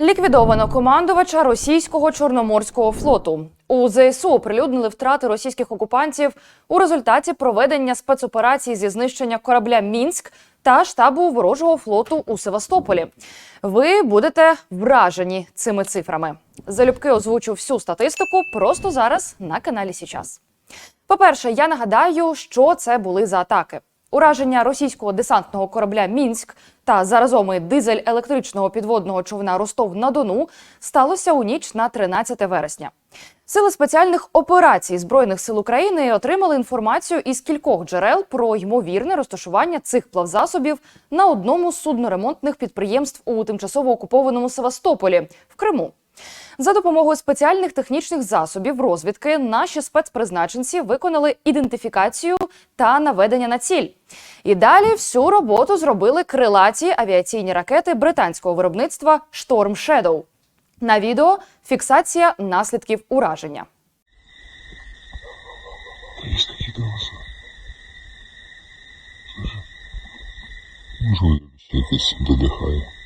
Ліквідовано командувача російського чорноморського флоту. У ЗСУ оприлюднили втрати російських окупантів у результаті проведення спецоперації зі знищення корабля Мінськ та штабу ворожого флоту у Севастополі. Ви будете вражені цими цифрами. Залюбки озвучу всю статистику просто зараз на каналі Січас. По-перше, я нагадаю, що це були за атаки. Ураження російського десантного корабля Мінськ та заразоми дизель-електричного підводного човна Ростов на Дону сталося у ніч на 13 вересня. Сили спеціальних операцій збройних сил України отримали інформацію із кількох джерел про ймовірне розташування цих плавзасобів на одному з судноремонтних підприємств у тимчасово окупованому Севастополі в Криму. За допомогою спеціальних технічних засобів розвідки наші спецпризначенці виконали ідентифікацію та наведення на ціль. І далі всю роботу зробили крилаті авіаційні ракети британського виробництва Storm Shadow. На відео фіксація наслідків ураження. Можливо, якось додихає.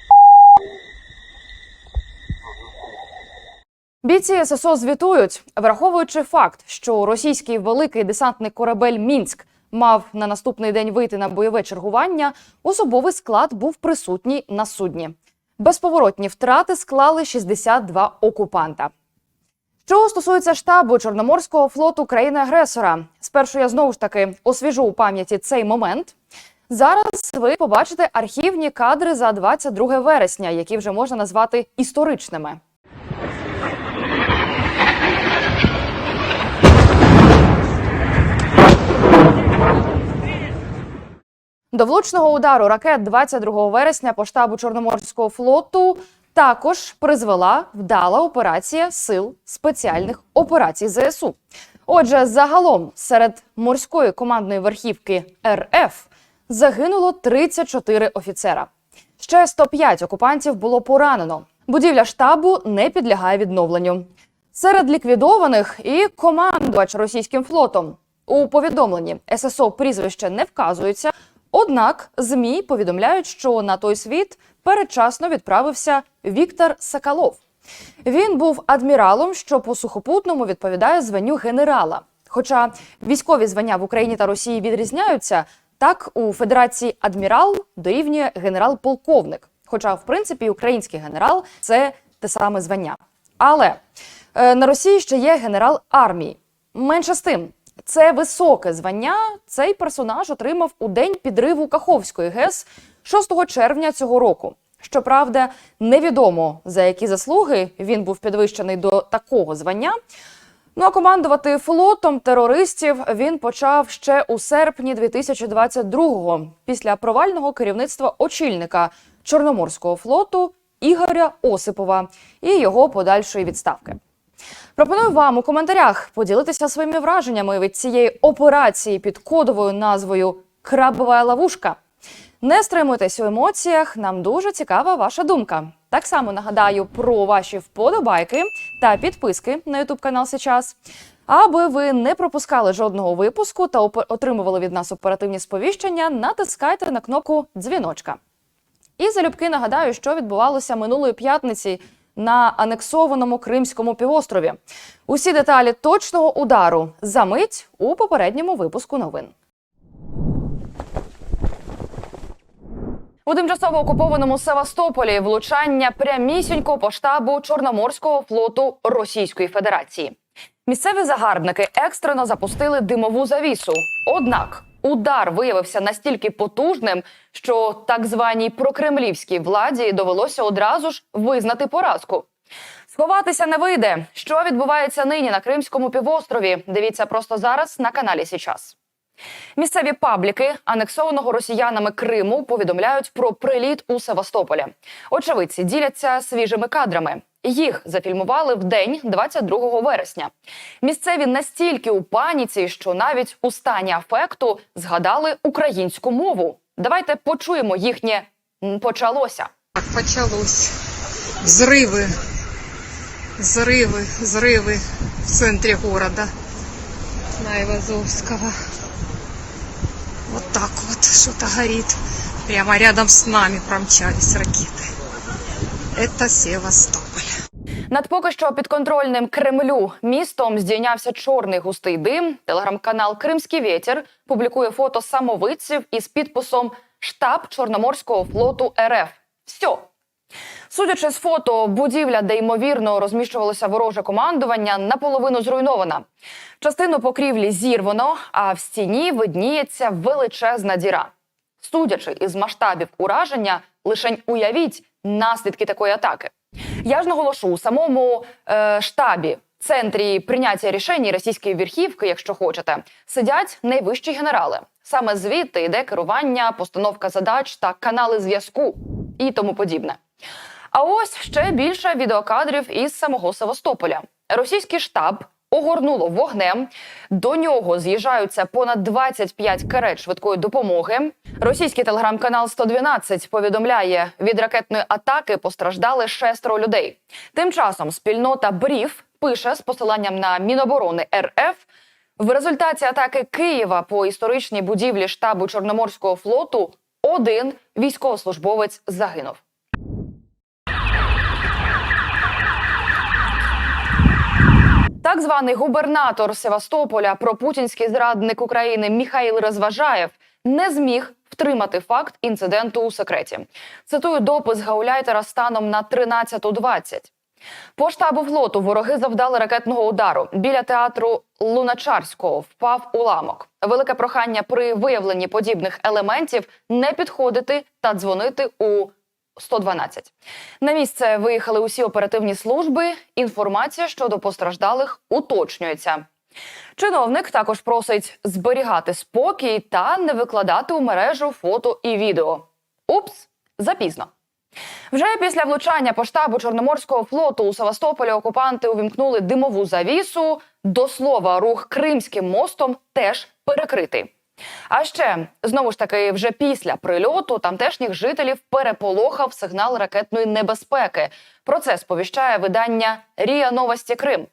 Бійці ССО звітують, враховуючи факт, що російський великий десантний корабель Мінськ мав на наступний день вийти на бойове чергування, особовий склад був присутній на судні. Безповоротні втрати склали 62 окупанта. Що стосується штабу Чорноморського флоту країни-агресора, спершу я знову ж таки освіжу у пам'яті цей момент. Зараз ви побачите архівні кадри за 22 вересня, які вже можна назвати історичними. До влучного удару ракет 22 вересня по штабу Чорноморського флоту також призвела вдала операція сил спеціальних операцій ЗСУ. Отже, загалом серед морської командної верхівки РФ загинуло 34 офіцера. Ще 105 окупантів було поранено. Будівля штабу не підлягає відновленню. Серед ліквідованих і командувач російським флотом. У повідомленні ССО прізвище не вказується. Однак ЗМІ повідомляють, що на той світ передчасно відправився Віктор Соколов. Він був адміралом, що по сухопутному відповідає званню генерала. Хоча військові звання в Україні та Росії відрізняються, так у Федерації адмірал дорівнює генерал-полковник. Хоча, в принципі, український генерал це те саме звання. Але е, на Росії ще є генерал армії. Менше з тим, це високе звання. Цей персонаж отримав у день підриву Каховської ГЕС 6 червня цього року. Щоправда, невідомо за які заслуги він був підвищений до такого звання. Ну а командувати флотом терористів він почав ще у серпні 2022-го, після провального керівництва очільника Чорноморського флоту Ігоря Осипова і його подальшої відставки. Пропоную вам у коментарях поділитися своїми враженнями від цієї операції під кодовою назвою Крабова ловушка. Не стримуйтесь у емоціях, нам дуже цікава ваша думка. Так само нагадаю про ваші вподобайки та підписки на YouTube канал Сейчас. Аби ви не пропускали жодного випуску та отримували від нас оперативні сповіщення, натискайте на кнопку дзвіночка. І залюбки нагадаю, що відбувалося минулої п'ятниці на анексованому Кримському півострові. Усі деталі точного удару за мить у попередньому випуску новин. У тимчасово окупованому Севастополі влучання прямісінько по штабу Чорноморського флоту Російської Федерації. Місцеві загарбники екстрено запустили димову завісу. Однак удар виявився настільки потужним, що так званій прокремлівській владі довелося одразу ж визнати поразку. Сховатися не вийде. Що відбувається нині на Кримському півострові? Дивіться просто зараз на каналі Січас. Місцеві пабліки анексованого росіянами Криму повідомляють про приліт у Севастополі. Очевидці діляться свіжими кадрами. Їх зафільмували в день 22 вересня. Місцеві настільки у паніці, що навіть у стані афекту згадали українську мову. Давайте почуємо їхнє «М, почалося. Так, почалось. Взрывы. Взрывы, взрывы в центре города. На Ивазовского. Вот так вот что-то горит. Прямо рядом с нами промчались ракеты. Это Севастополь. Над поки що підконтрольним Кремлю містом здійнявся чорний густий дим. Телеграм-канал Кримський вітер публікує фото самовидців із підписом Штаб Чорноморського флоту РФ. Все. Судячи з фото, будівля, де ймовірно розміщувалося вороже командування, наполовину зруйнована. Частину покрівлі зірвано, а в стіні видніється величезна діра. Судячи із масштабів ураження, лишень уявіть наслідки такої атаки. Я ж наголошу у самому е, штабі, центрі прийняття рішень російської верхівки, якщо хочете, сидять найвищі генерали. Саме звідти йде керування, постановка задач та канали зв'язку і тому подібне. А ось ще більше відеокадрів із самого Севастополя. Російський штаб огорнуло вогнем. До нього з'їжджаються понад 25 карет швидкої допомоги. Російський телеграм-канал 112 повідомляє, від ракетної атаки постраждали шестеро людей. Тим часом спільнота Брів пише з посиланням на Міноборони РФ. В результаті атаки Києва по історичній будівлі штабу Чорноморського флоту один військовослужбовець загинув. Так званий губернатор Севастополя, пропутінський зрадник України Міхаїл Розважаєв не зміг втримати факт інциденту у секреті. Цитую допис гауляйтера станом на 13.20. По штабу флоту вороги завдали ракетного удару. Біля театру Луначарського впав уламок. Велике прохання при виявленні подібних елементів не підходити та дзвонити у 112. На місце виїхали усі оперативні служби. Інформація щодо постраждалих уточнюється. Чиновник також просить зберігати спокій та не викладати у мережу фото і відео. Упс, запізно. Вже після влучання по штабу Чорноморського флоту у Севастополі окупанти увімкнули димову завісу. До слова, рух Кримським мостом теж перекритий. А ще знову ж таки, вже після прильоту тамтешніх жителів переполохав сигнал ракетної небезпеки. Про це сповіщає видання Рія Новості Крим.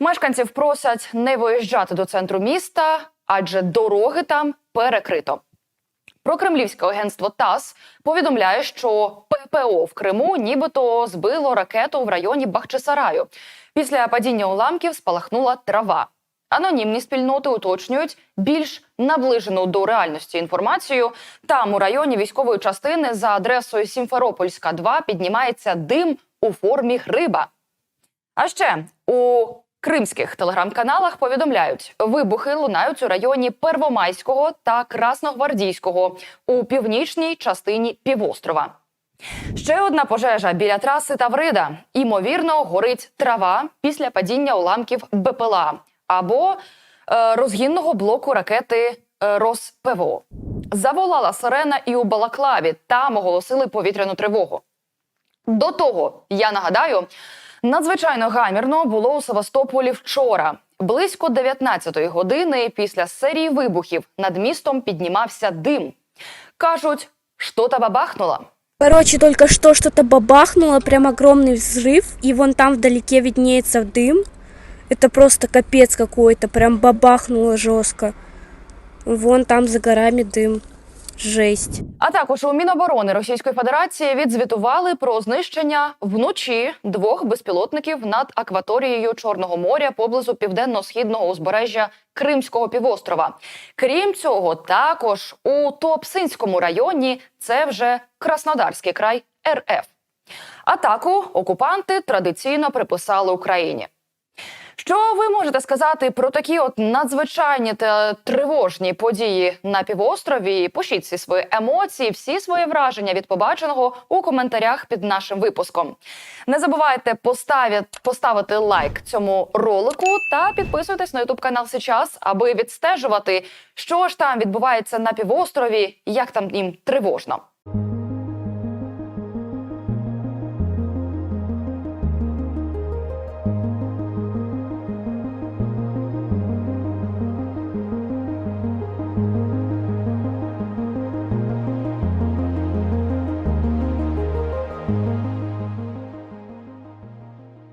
Мешканців просять не виїжджати до центру міста, адже дороги там перекрито. Прокремлівське агентство ТАСС повідомляє, що ППО в Криму нібито збило ракету в районі Бахчисараю. Після падіння уламків спалахнула трава. Анонімні спільноти уточнюють більш наближену до реальності інформацію. Там у районі військової частини за адресою Сімферопольська 2 піднімається дим у формі гриба. А ще у кримських телеграм-каналах повідомляють, вибухи лунають у районі Первомайського та Красногвардійського у північній частині півострова. Ще одна пожежа біля траси Таврида. Імовірно, горить трава після падіння уламків БПЛА або е, розгінного блоку ракети е, РосПВО. Заволала сирена і у Балаклаві. Там оголосили повітряну тривогу. До того, я нагадаю, надзвичайно гамірно було у Севастополі вчора. Близько 19-ї години після серії вибухів над містом піднімався дим. Кажуть, що та бабахнуло. Короче, только что что-то бабахнуло, прям огромный взрыв, и вон там вдалеке виднеется дым. Это просто капец какой-то, прям бабахнуло жестко. Вон там за горами дым. Жесть. А також у Міноборони Російської Федерації відзвітували про знищення вночі двох безпілотників над акваторією Чорного моря поблизу південно-східного узбережжя Кримського півострова. Крім цього, також у Туапсинському районі це вже Краснодарський край РФ. Атаку окупанти традиційно приписали Україні. Що ви можете сказати про такі от надзвичайні та тривожні події на півострові? Пишіть всі свої емоції, всі свої враження від побаченого у коментарях під нашим випуском. Не забувайте поставити, поставити лайк цьому ролику та підписуйтесь на ютуб канал сейчас, аби відстежувати, що ж там відбувається на півострові, як там їм тривожно.